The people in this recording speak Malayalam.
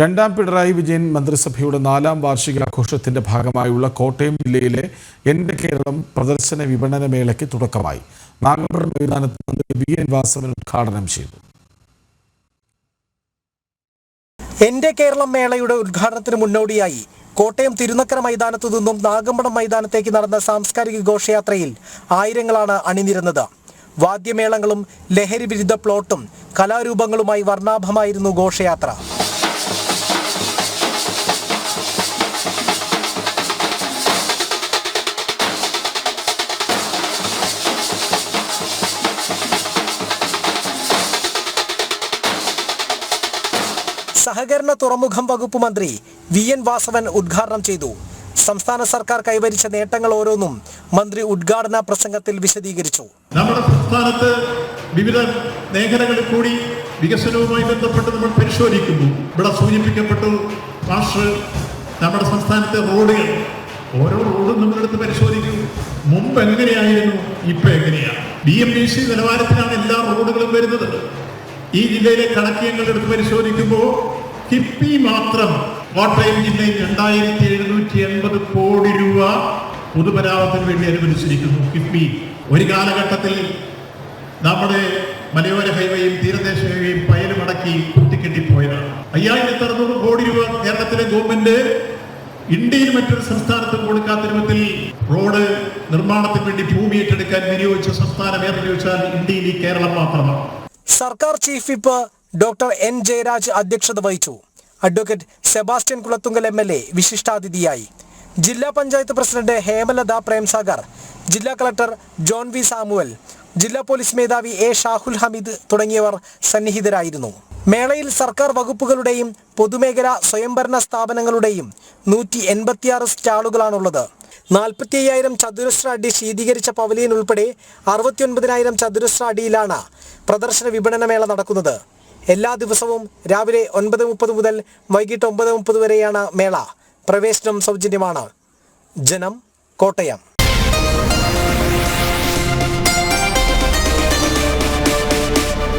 രണ്ടാം പിണറായി വിജയൻ മന്ത്രിസഭയുടെ നാലാം വാർഷികാഘോഷത്തിന്റെ ഭാഗമായുള്ള കോട്ടയം ജില്ലയിലെ എന്റെ കേരളം പ്രദർശന വിപണന മേളയ്ക്ക് തുടക്കമായി. നാഗമ്പടം മൈതാനത്ത് മന്ത്രി വി എൻ വാസവൻ ഉദ്ഘാടനം ചെയ്തു. എന്റെ കേരളം മേളയുടെ ഉദ്ഘാടനത്തിന് മുന്നോടിയായി കോട്ടയം തിരുനക്കര മൈതാനത്തു നിന്നും നാഗമ്പടം മൈതാനത്തേക്ക് നടന്ന സാംസ്കാരിക ഘോഷയാത്രയിൽ ആയിരങ്ങളാണ് അണിനിരുന്നത്. വാദ്യമേളങ്ങളും ലഹരി വിരുദ്ധ പ്ലോട്ടും കലാരൂപങ്ങളുമായി വർണാഭമായിരുന്നു ഘോഷയാത്ര. സഹകരണ തുറമുഖം വകുപ്പ് മന്ത്രി വി എൻ വാസവൻ ഉദ്ഘാടനം ചെയ്തു. സംസ്ഥാന സർക്കാർ കൈവരിച്ച നേട്ടങ്ങൾ ഓരോന്നും മന്ത്രി ഉദ്ഘാടന പ്രസംഗത്തിൽ വിശദീകരിച്ചു. നമ്മുടെ സംസ്ഥാനത്ത് വിവിധ മേഖലകളിൽ കൂടി വികസനവുമായി ബന്ധപ്പെട്ട് നമ്മൾ പരിശോധിക്കുന്നു. ഇവിടെ സൂചിപ്പിക്കപ്പെട്ടു നമ്മുടെ സംസ്ഥാനത്തെ റോഡുകൾ ഓരോ റോഡും നമ്മളെടുത്ത് പരിശോധിക്കും. മുമ്പ് എങ്ങനെയായിരുന്നു ഇപ്പൊ എങ്ങനെയാണ് ബി എം ബി സി നിലവാരത്തിലാണ് എല്ലാ റോഡുകളും വരുന്നത്. ഈ ജില്ലയിലെ കണക്കിയങ്ങൾ എടുത്ത് പരിശോധിക്കുമ്പോൾ കിഫ്ബി മാത്രം. കോട്ടയം ജില്ലയിൽ രണ്ടായിരത്തി എഴുന്നൂറ്റി എൺപത് കോടി രൂപ പൊതുമരാമത്തിന് വേണ്ടി അനുവദിച്ചിരിക്കുന്നു കിഫ്ബി ഒരു കാലഘട്ടത്തിൽ നമ്മുടെ മലയോര ഹൈവേയും തീരദേശ ഹൈവേയും പയലുമടക്കി കുത്തിക്കെട്ടിപ്പോയതാണ് അയ്യായിരത്തി അറുന്നൂറ് കോടി രൂപ കേരളത്തിലെ ഗവൺമെന്റ് ഇന്ത്യയിൽ മറ്റൊരു സംസ്ഥാനത്തും കൊടുക്കാത്ത രൂപത്തിൽ റോഡ് നിർമ്മാണത്തിന് വേണ്ടി ഭൂമി ഏറ്റെടുക്കാൻ വിനിയോഗിച്ച സംസ്ഥാനം ഏറെ ചോദിച്ചാൽ ഇന്ത്യയിൽ ഈ കേരളം മാത്രമാണ്. സർക്കാർ chief whip doctor N Jayaraj അധ്യക്ഷത വഹിച്ചു. Advocate Sebastian Kulathungal M L A വിശിഷ്ടാതിഥിയായി. ജില്ലാ പഞ്ചായത്ത് പ്രസിഡന്റ് ഹേമലത പ്രേംസാഗർ ജില്ലാ കളക്ടർ ജോൺ വി സാമുവൽ ജില്ലാ പോലീസ് മേധാവി എ ഷാഹുൽ ഹമീദ് തുടങ്ങിയവർ സന്നിഹിതരായിരുന്നു. മേളയിൽ സർക്കാർ വകുപ്പുകളുടെയും പൊതുമേഖലാ സ്വയംഭരണ സ്ഥാപനങ്ങളുടെയും നൂറ്റി എൺപത്തിയാറ് സ്റ്റാളുകളാണുള്ളത്. നാൽപ്പത്തി അയ്യായിരം ചതുരശ്ര അടി ശീതീകരിച്ച പവലിയൻ ഉൾപ്പെടെ അറുപത്തിയൊൻപതിനായിരം ചതുരശ്ര അടിയിലാണ് പ്രദർശന വിപണന മേള നടക്കുന്നത്. എല്ലാ ദിവസവും രാവിലെ ഒൻപത് മുപ്പത് മുതൽ വൈകിട്ട് ഒമ്പത് മുപ്പത് വരെയാണ് മേള. പ്രവേശനം സൗജന്യമാണ്. ജനം കോട്ടയം.